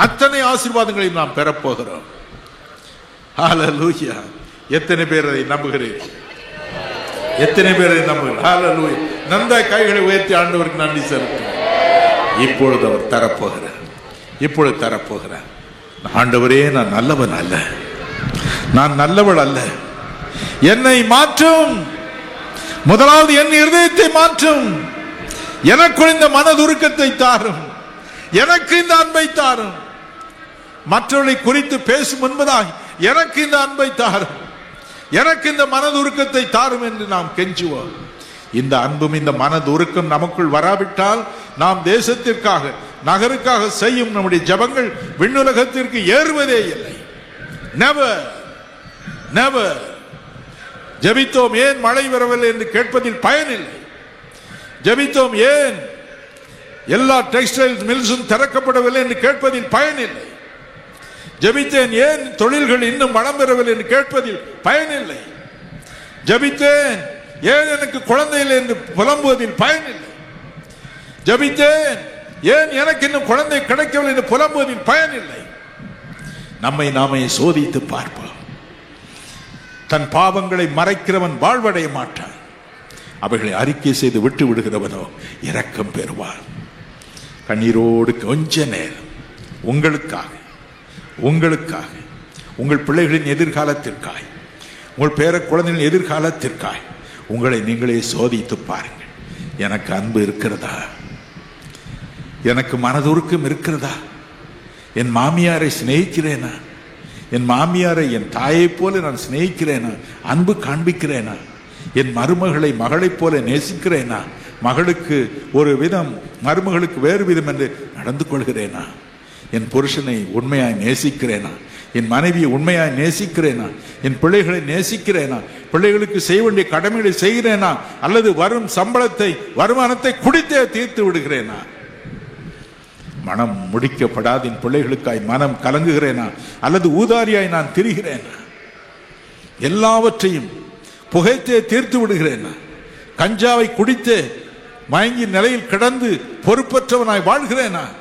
அத்தனை ஆசீர்வாதங்களையும் நாம் பெறப்போகிறோம். ஹalleluya எத்தனை பேர் அதை நம்புகிறீர்கள் எத்தனை பேர் அதை நம்புகிறீர்கள் ஹalleluya நந்த கைகளை உயர்த்தி ஆண்டவருக்கு நன்றி செலுத்தும் இப்பொழுது அவர் தரப்போகிறார். இப்பொழுது தரப்போகிறார். ஆண்டவரே நான் நல்லவன் அல்ல. நான் நல்லவள் அல்ல. என்னை மாற்றும். முதலாவது என் இருதயத்தை மாற்றும். எனக்குள் இந்த மனதுருக்கத்தை தாரும். எனக்கு இந்த அன்பை தாரும். மற்றவர்களை குறித்து பேசும் என்பதாக எனக்கு இந்த அன்பை தாரும் எனக்கு இந்த மனதுருக்கத்தை தாரும் என்று நாம் கெஞ்சுவோம். இந்த அன்பும் இந்த மனதுருக்கம் நமக்குள் வராவிட்டால் நாம் தேசத்திற்காக நகருக்காக செய்யும் நம்முடைய ஜபங்கள் விண்ணுலகத்திற்கு ஏறுவதே இல்லை. நெவர் நெவர் ஜபித்தோம் ஏன் மழை வரவில்லை என்று கேட்பதில் பயனில்லை. ஜபித்தோம் ஏன் எல்லா டெக்ஸ்டைல் மில்ஸும் திறக்கப்படவில்லை என்று கேட்பதில் பயனில்லை. ஜபித்தேன் ஏன் தொழில்கள் இன்னும் வளம் பெறவில்லை என்று கேட்பதில் பயனில்லை. ஜபித்தேன் ஏன் எனக்கு குழந்தை இல்லை என்று புலம்புவதில் பயனில்லை. ஜபித்தேன் ஏன் எனக்கு இன்னும் குழந்தை கிடைக்கவில்லை என்று புலம்புவதில் பயனில்லை. நம்மை நாமே சோதித்து பார்ப்போம். தன் பாவங்களை மறைக்கிறவன் வாழ்வடைய மாட்டான். அவைகளை அறிக்கை செய்து விட்டு விடுகிறவனோ இரக்கம் பெறுவான். கண்ணீரோடு கொஞ்ச நேரம் உங்களுக்காக உங்களுக்காக உங்கள் பிள்ளைகளின் எதிர்காலத்திற்காய் உங்கள் பேர குழந்தைகளின் எதிர்காலத்திற்காய் உங்களை நீங்களே சோதித்து பாருங்கள். எனக்கு அன்பு இருக்கிறதா? எனக்கு மனதுருக்கம் இருக்கிறதா? என் மாமியாரை சிநேகிக்கிறேனா? என் மாமியாரை என் தாயைப் போல நான் சிநேகிக்கிறேனா? அன்பு காண்பிக்கிறேனா? என் மருமகளை மகளைப் போல நேசிக்கிறேனா? மகளுக்கு ஒரு விதம் மருமகளுக்கு வேறு விதம் என்று நடந்து கொள்கிறேனா? என் புருஷனை உண்மையாய் நேசிக்கிறேனா? என் மனைவியை உண்மையாய் நேசிக்கிறேனா? என் பிள்ளைகளை நேசிக்கிறேனா? பிள்ளைகளுக்கு செய்ய வேண்டிய கடமைகளை செய்கிறேனா? அல்லது வரும் சம்பளத்தை வருமானத்தை குடித்தே தீர்த்து விடுகிறேனா? மனம் முடிக்கப்படாத என் பிள்ளைகளுக்காய் மனம் கலங்குகிறேனா? அல்லது ஊதாரியாய் நான் திரிகிறேனா? எல்லாவற்றையும் புகைத்தே தீர்த்து விடுகிறேனா? கஞ்சாவை குடித்தே மயங்கி நிலையில் கிடந்து பொறுப்பற்றவனாய் வாழ்கிறேனா?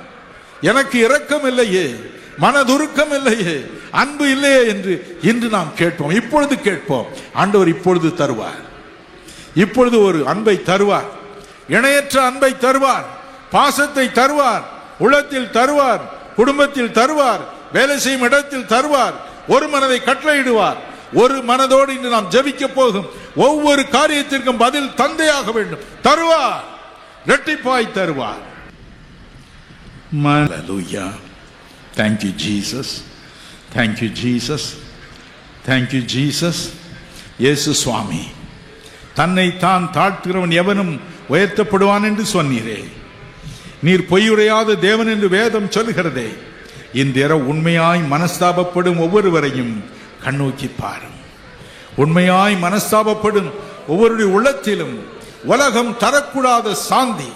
எனக்கு இரக்கம் இல்லையே மனதுருக்கம் இல்லையே அன்பு இல்லையே என்று இன்று நாம் கேட்போம் இப்பொழுது கேட்போம். ஆண்டவர் இப்பொழுது தருவார். இப்பொழுது ஒரு அன்பை தருவார். இணையற்ற அன்பை தருவார். பாசத்தை தருவார். உள்ளத்தில் தருவார். குடும்பத்தில் தருவார். வேலை செய்யும் இடத்தில் தருவார். ஒரு மனதை கட்டளையிடுவார். ஒரு மனதோடு இன்று நாம் ஜெபிக்க போகும் ஒவ்வொரு காரியத்திற்கும் பதில் தந்தையாக வேண்டும். தருவார். இரட்டிப்பாய் தருவார். Hallelujah. Thank you, Jesus. Thank you, Jesus. Thank you, Jesus. இயேசு சுவாமி தன்னை தான் தாழ்த்துகிறவன் எவனும் உயர்த்தப்படுவான் என்று சொன்னீரே நீர் பொய்யுரையாத தேவன் என்று வேதம் சொல்கிறதே இந்த உண்மையாய் மனஸ்தாபப்படும் ஒவ்வொருவரையும் கண்ணோக்கி பாரும் உண்மையாய் மனஸ்தாபப்படும் ஒவ்வொருடைய உள்ளத்திலும் உலகம் தரக்கூடாத சாந்தி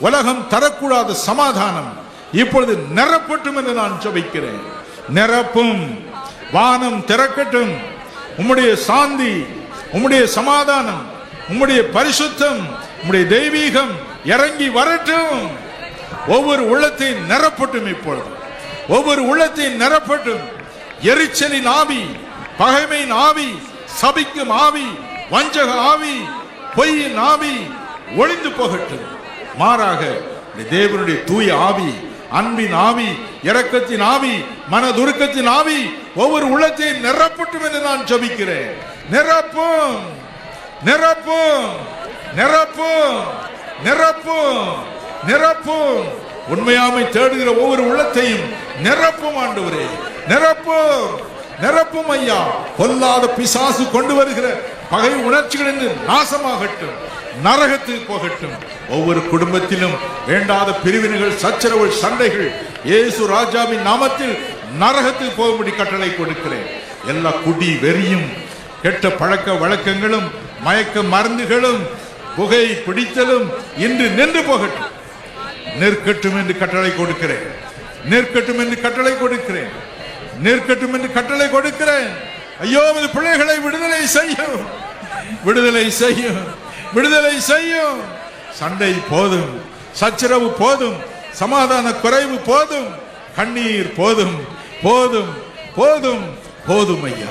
உலகம் தரக்கூடாத சமாதானம் இப்பொழுது நிரப்பட்டும் என்று நான் ஜபிக்கிறேன். நிரப்பும். வானம் திறக்கட்டும். உம்முடைய சாந்தி உம்முடைய சமாதானம் உம்முடைய பரிசுத்தம் உம்முடைய தெய்வீகம் இறங்கி வரட்டும். ஒவ்வொரு உள்ளத்தையும் நிரப்பட்டும் இப்பொழுது. ஒவ்வொரு உள்ளத்தையும் நிரப்பட்டும். எரிச்சலின் ஆவி பகைமையின் ஆவி சபிக்கும் ஆவி வஞ்சக ஆவி பொய்யின் ஆவி ஒளிந்து போகட்டும். மாறாக தேவனுடைய தூய ஆவி அன்பின் ஆவி இரக்கத்தின் ஆவி மனதுருக்கத்தின் ஆவி ஒவ்வொரு உள்ளத்தையும் நிரப்பட்டும் என்று நான் ஜபிக்கிறேன். நிரப்பும் நிரப்பும் நிரப்பும் நிரப்பும் நிரப்பும். உண்மையாமை தேடுகிற ஒவ்வொரு உள்ளத்தையும் நிரப்பும் ஆண்டவரே. நிரப்பும் நிரப்பும் ஐயா. கொல்லாத பிசாசு கொண்டு வருகிற பகை உணர்ச்சிகள் நாசமாகட்டும் நரகத்துக்கு போகட்டும். ஒவ்வொரு குடும்பத்திலும் வேண்டாத பிரிவினைகள் சச்சரவுகள் சண்டைகள் இயேசு ராஜாவின் நாமத்தில் நரகத்துக்கு போகும்படி கட்டளை கொடுக்கிறேன். எல்லா குடி வெறியும் கெட்ட பழக்க வழக்கங்களும் மயக்க மருந்துகளும் புகை பிடித்தலும் இன்று நின்று போகட்டும். நிற்கட்டும் என்று கட்டளை கொடுக்கிறேன். நிற்கட்டும் என்று கட்டளை கொடுக்கிறேன். நிற்கட்டும் என்று கட்டளை கொடுக்கிறேன். ஐயோ உமது பிள்ளைகளை விடுதலை செய்யும். விடுதலை செய்யும். விடுதலை செய்யும். சண்டை போதும். சச்சரவு போதும். சமாதான குறைவு போதும். கண்ணீர் போதும். போதும். போதும். போதும் ஐயா.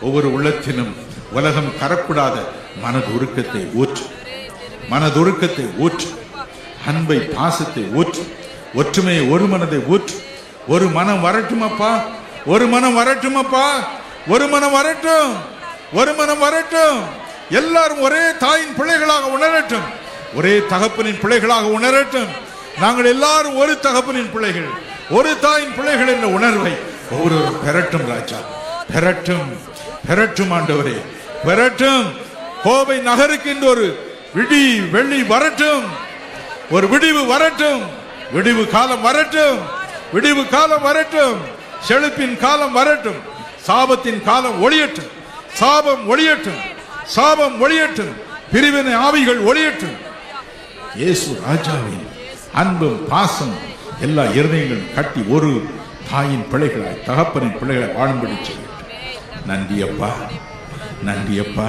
ஒவ்வொரு உள்ளத்தினும் உலகம் தரக்கூடாத மனது உருக்கத்தை ஊற்று. மனதுருக்கத்தை ஊற்று. அன்பை பாசத்தை ஊற்று. ஒற்றுமையை ஒரு மனதை ஊற்று. ஒரு மனம் வரட்டுமப்பா? ஒரு மனம் வரட்டுமப்பா? ஒரு மனம் வரட்டும் ஒரு மனம் வரட்டும். எல்லாரும் ஒரே தாயின் பிள்ளைகளாக உணரட்டும். ஒரே தகப்பனின் பிள்ளைகளாக உணரட்டும். நாங்கள் எல்லாரும் ஒரு தகப்பனின் பிள்ளைகள் ஒரு தாயின் பிள்ளைகள் என்ற உணர்வை ஒவ்வொருவரும் பெறட்டும் ராஜா. பெறட்டும் பெறட்டும் ஆண்டவரே. பெறட்டும். கோவை நகருக்கு இன்று ஒரு விடி வெள்ளி வரட்டும். ஒரு விடிவு வரட்டும். விடிவு காலம் வரட்டும். விடிவு காலம் வரட்டும். செழிப்பின் காலம் வரட்டும். சாபத்தின் காலம் ஒளியற்று சாபம் ஒளியற்று சாபம் ஒளியற்று பிரிவினை ஆவிகள் ஒளியற்று இயேசு ராஜாவின் அன்பும் பாசம் எல்லா இருதயங்களும் கட்டி ஒரு தாயின் பிள்ளைகளாய் தகப்பனின் பிள்ளைகளை வாழும்படி செய்யட்டும். நன்றி அப்பா நன்றி அப்பா